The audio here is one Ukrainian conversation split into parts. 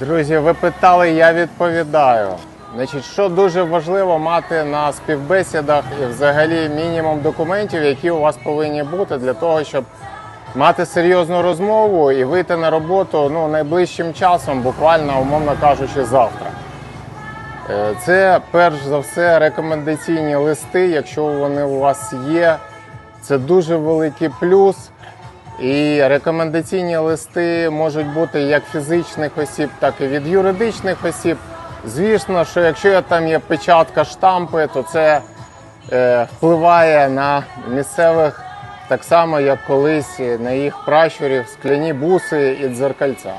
Друзі, ви питали, я відповідаю. Значить, що дуже важливо мати на співбесідах і взагалі мінімум документів, які у вас повинні бути для того, щоб мати серйозну розмову і вийти на роботу ну, найближчим часом, буквально, умовно кажучи, завтра. Е, Це перш за все рекомендаційні листи, якщо вони у вас є. Це дуже великий плюс. І рекомендаційні листи можуть бути як фізичних осіб, так і від юридичних осіб. Звісно, що якщо там є печатка штампи, то це е, впливає на місцевих так само, як колись на їх пращурів, скляні буси і дзеркальця.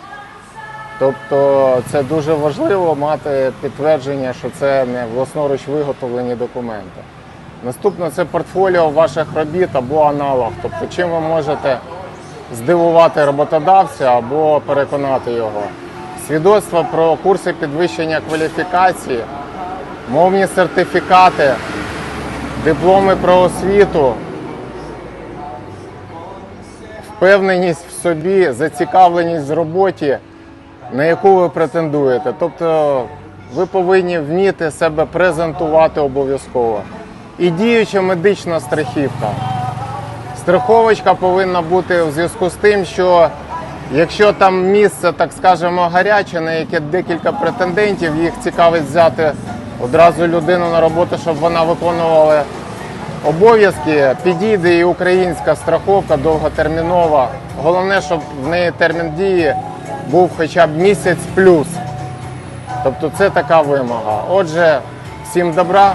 Тобто це дуже важливо мати підтвердження, що це не власноруч виготовлені документи. Наступне це портфоліо ваших робіт або аналог. Тобто, чим ви можете здивувати роботодавця або переконати його. Свідоцтва про курси підвищення кваліфікації, мовні сертифікати, дипломи про освіту, впевненість в собі, зацікавленість в роботі, на яку ви претендуєте. Тобто ви повинні вміти себе презентувати обов'язково. І діюча медична страхівка. Страховочка повинна бути в зв'язку з тим, що якщо там місце, так скажемо, гаряче, на яке декілька претендентів, їх цікавить взяти одразу людину на роботу, щоб вона виконувала обов'язки, підійде і українська страховка довготермінова. Головне, щоб в неї термін дії був хоча б місяць плюс. Тобто це така вимога. Отже, всім добра,